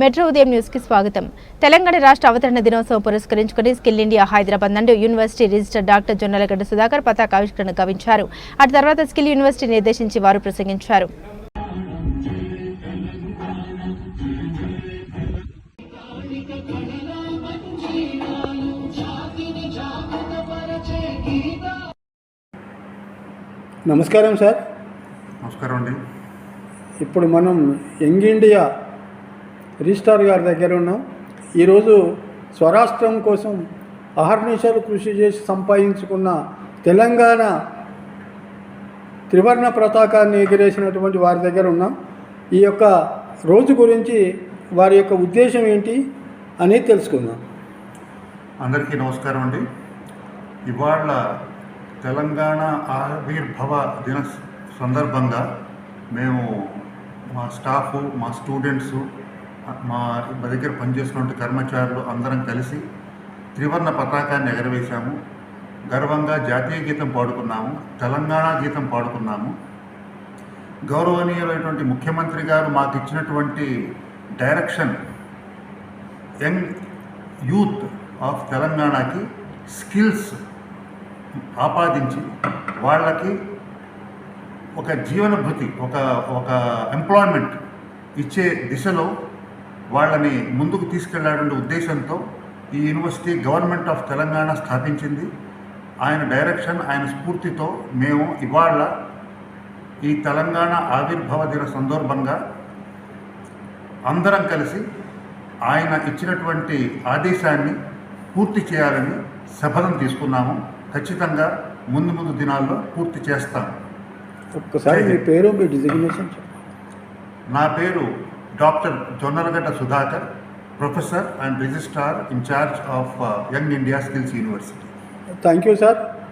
Metro ఉదయం న్యూస్కి స్వాగతం. తెలంగాణ రాష్ట్ర అవతరణ దినోత్సవం పురస్కరించుకుని స్కిల్ ఇండియా హైదరాబాద్ నందు university register doctor Jonnalagadda Sudhakar పతాకావిష్కరణ గావించారు. అటు తర్వాత స్కిల్ యూనివర్సిటీ నిర్దేశించి వారు ప్రసంగించారు. నమస్కారం సార్. నమస్కారం అండి. ఇప్పుడు మనం యంగ్ ఇండియా రిజిస్టార్ గారి దగ్గర ఉన్నాం. ఈరోజు స్వరాష్ట్రం కోసం అహర్నిశలు కృషి చేసి సంపాదించుకున్న తెలంగాణ త్రివర్ణ పతాకాన్ని ఎగిరేసినటువంటి వారి దగ్గర ఉన్నాం. ఈ యొక్క రోజు గురించి వారి యొక్క ఉద్దేశం ఏంటి అనేది తెలుసుకుందాం. అందరికీ నమస్కారం అండి. ఇవాళ తెలంగాణ ఆవిర్భవ దిన సందర్భంగా మేము మా స్టాఫ్ మా స్టూడెంట్స్ మా మా దగ్గర పనిచేస్తున్న కర్మచారులు అందరం కలిసి త్రివర్ణ పతాకాన్ని ఎగరవేశాము. గర్వంగా జాతీయ గీతం పాడుకున్నాము. తెలంగాణ గీతం పాడుకున్నాము. గౌరవనీయులైనటువంటి ముఖ్యమంత్రి గారు మాకు ఇచ్చినటువంటి డైరెక్షన్ యంగ్ యూత్ ఆఫ్ తెలంగాణకి స్కిల్స్ ఆపాదించి వాళ్ళకి ఒక జీవనభృతి ఒక ఒక ఎంప్లాయ్మెంట్ ఇచ్చే దిశలో వాళ్ళని ముందుకు తీసుకెళ్ళాలనే ఉద్దేశంతో ఈ యూనివర్సిటీ గవర్నమెంట్ ఆఫ్ తెలంగాణ స్థాపించింది. ఆయన డైరెక్షన్ ఆయన స్ఫూర్తితో మేము ఇవాళ ఈ తెలంగాణ ఆవిర్భావ దిన సందర్భంగా అందరం కలిసి ఆయన ఇచ్చినటువంటి ఆదేశాన్ని పూర్తి చేయాలని శపథం తీసుకున్నాము. ఖచ్చితంగా ముందు ముందు దినాల్లో పూర్తి చేస్తాం. ఒక్కసారి మీ పేరు మీ డిజిగ్నేషన్ నా పేరు Dr. Jonaragata Sudhakar, Professor and Registrar in charge of uh, Young India Skills University. Thank you, sir.